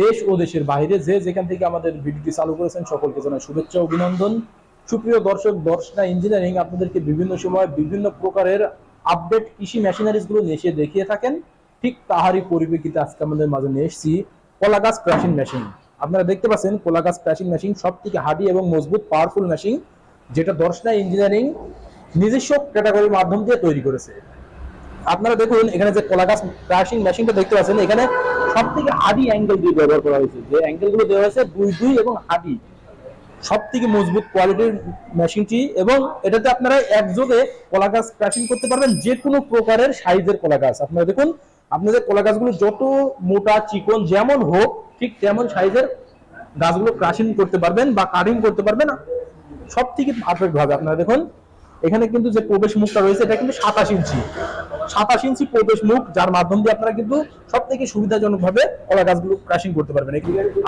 দেশ ও দেশের বাইরে যে যেখান থেকে আমাদের ভিডিওটি চালু করেছেন সকলকে জানাই শুভেচ্ছা অভিনন্দন। সুপ্রিয় দর্শক, দর্শনা ইঞ্জিনিয়ারিং আপনাদেরকে বিভিন্ন সময় বিভিন্ন প্রকারের আপডেট কৃষি মেশিনারিজগুলো নিয়ে এসে দেখিয়ে থাকেন। ঠিক তাহারই পরিপ্রেক্ষিতে আজকে আমাদের মাঝে নিয়ে এসেছি কলা গাছ ক্রাশিং মেশিন আপনারা দেখতে পাচ্ছেন কলা গাছ ক্রাশিং মেশিন সব থেকে হার্ডি এবং মজবুত পাওয়ারফুল মেশিন যেটা দর্শনা ইঞ্জিনিয়ারিং নিজস্ব ক্যাটাগরির মাধ্যম দিয়ে তৈরি করেছে। আপনারা দেখুন, এখানে যে কলা গাছ ক্রাশিং মেশিনটা দেখতে পাচ্ছেন, এখানে সব থেকে হাডি অ্যাঙ্গেল দিয়ে ব্যবহার করা হয়েছে। যে অ্যাঙ্গেলগুলো দেওয়া হয়েছে দুই দুই এবং হাডি সব থেকে মজবুত কোয়ালিটির মেশিনটি এবং এটাতে আপনারা একযোগে কলা গাছ ক্রাশিং করতে পারবেন যে কোনো প্রকারের সাইজের কলা গাছ। আপনারা দেখুন, আপনাদের কলা গাছগুলো যত মোটা, চিকন যেমন হোক, ঠিক তেমন সাইজের গাছগুলো ক্রাশিং করতে পারবেন বা কাটিং করতে পারবেন। সব থেকে পারফেক্ট ভাবে। আপনারা দেখুন এখানে কিন্তু যে প্রবেশ মুখটা রয়েছে, এটা কিন্তু সাতাশ ইঞ্চি। সাতাশ ইঞ্চি প্রবেশ মুখ, যার মাধ্যম দিয়ে আপনারা কিন্তু সব থেকে সুবিধাজনক ভাবে কলা গাছগুলো ক্রাশিং করতে পারবেন।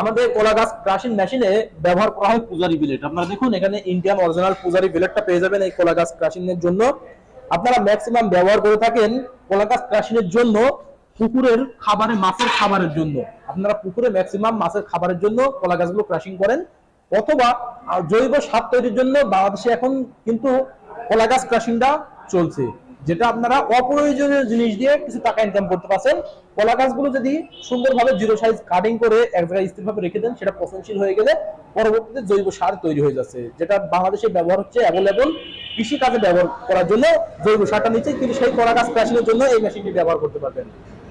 আমাদের কলা গাছ ক্রাশিং মেশিনে ব্যবহার করা হয় পূজারি বিলেট আপনারা দেখুন, এখানে ইন্ডিয়ান অরিজিনাল পূজারি বিলেটটা পেয়ে যাবেন এই কলা গাছ ক্রাশিং এর জন্য। আপনারা ম্যাক্সিমাম ব্যবহার করে থাকেন কলা গাছ ক্রাশিং এর জন্য পুকুরের খাবারে, মাছের খাবারের জন্য। আপনারা পুকুরে ম্যাক্সিমাম মাছের খাবারের জন্য কলা গাছগুলো ক্রাশিং করেন। অথবা জৈব সার তৈরির জন্য বাংলাদেশে এখন কিন্তু কলা গাছ ক্রাশিংটা চলছে। যেটা আপনারা অপ্রয়োজনীয় জিনিস দিয়ে কিছু টাকা ইনকাম করতে পারছেন। কলা গাছগুলো যদি সুন্দরভাবে জিরো সাইজ কাটিং করে এক জায়গায় স্থিরভাবে রেখে দেন, সেটা পচনশীল হয়ে গেলে পরবর্তীতে জৈব সার তৈরি হয়ে যাচ্ছে। যেটা বাংলাদেশে ব্যবহার হচ্ছে অ্যাভেলেবল কৃষি কাজে ব্যবহার করার জন্য জৈব সারটা নিচ্ছে কিন্তু সেই কলা গাছ ক্রাশিংয়ের জন্য এই মেশিনটি ব্যবহার করতে পারবেন।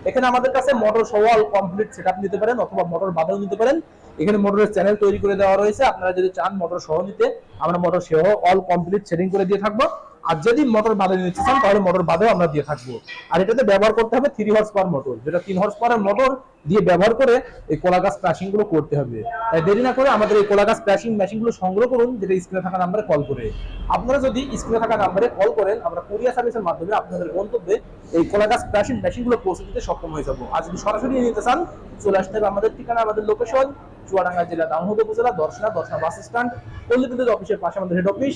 এখানে আমাদের কাছে মোটর সওয়াল কমপ্লিট সেটআপ নিতে পারেন অথবা মোটর বাদল নিতে পারেন। এখানে মোটরের চ্যানেল তৈরি করে দেওয়া রয়েছে। আপনারা যদি চান মোটর সহ নিতে, আমরা মোটর সহ অল কমপ্লিট সেটিং করে দিয়ে থাকব। আর যদি মোটর বাদে নিতে চান, তাহলে মোটর বাদেও আমরা দিয়ে থাকব। আর এটাতে ব্যবহার করতে হবে থ্রি হর্স পাওয়ার মোটর যেটা তিন হর্স পাওয়ার মোটর দিয়ে ব্যবহার করে এই কোলা গাছ ক্রাশিংগুলো করতে হবে। তাই দেরি না করে আমাদের এই কোলা গাছ ক্রাশিং মেশিনগুলো সংগ্রহ করুন, যেটা স্ক্রিনে থাকা নাম্বারে কল করে। আপনারা যদি স্ক্রিনে থাকা নাম্বারে কল করেন, আমরা কুরিয়ার সার্ভিসের মাধ্যমে আপনাদের গন্তব্যে এই কোলা গাছ ক্রাশিং মেশিনগুলো পৌঁছে দিতে সক্ষম হয়ে যাব। আর যদি সরাসরি নিতে চান, চলে আসতে হবে আমাদের ঠিকানা, আমাদের লোকেশন চুয়াডাঙ্গা জেলা দামোহদ উপজেলা, দর্শনা দর্শনা বাস স্ট্যান্ড পল্লী বিদ্যুৎ অফিসের পাশে আমাদের হেড অফিস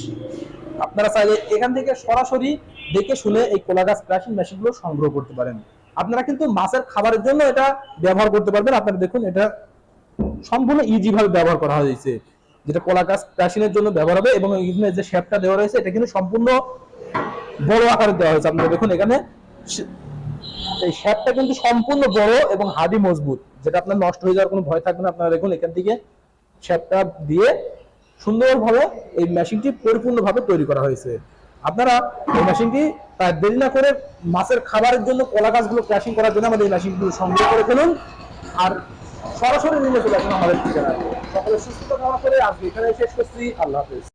আপনারা চাইলে এখান থেকে সরাসরি দেখে শুনে এই কোলা গাছ ক্রাশিং মেশিনগুলো সংগ্রহ করতে পারেন। আপনারা কিন্তু মাছের খাবারের জন্য এটা ব্যবহার করতে পারবেন। আপনারা দেখুন, এটা সম্পূর্ণ ইজি ভাবে ব্যবহার করা হয়েছে। যেটা কলা গাছ ক্রাশিংয়ের জন্য ব্যবহার হবে এবং এখানে যে শেপটা দেওয়া রয়েছে, এটা কিন্তু সম্পূর্ণ বড় আকারে দেওয়া হয়েছে। আপনারা দেখুন, এখানে এই শেপটা কিন্তু সম্পূর্ণ বড় এবং হাডি মজবুত। যেটা আপনার নষ্ট হয়ে যাওয়ার কোনো ভয় থাকবে না। আপনারা দেখুন, এখান থেকে শেপটা দিয়ে সুন্দরভাবে এই মেশিনটি পরিপূর্ণভাবে তৈরি করা হয়েছে। আপনারা এই মেশিনটি প্রায় দেরি না করে মাছের খাবারের জন্য কলা গাছগুলো ক্রাশিং করার জন্য আমাদের এই মেশিনগুলো সংগ্রহ করে ফেলুন। আর সরাসরি নিয়ে চলে আসুন আমাদের ঠিকানায়। সকলের সুস্থতা কামনা করে আজকে এখানে শেষ করছি। আল্লাহ হাফেজ।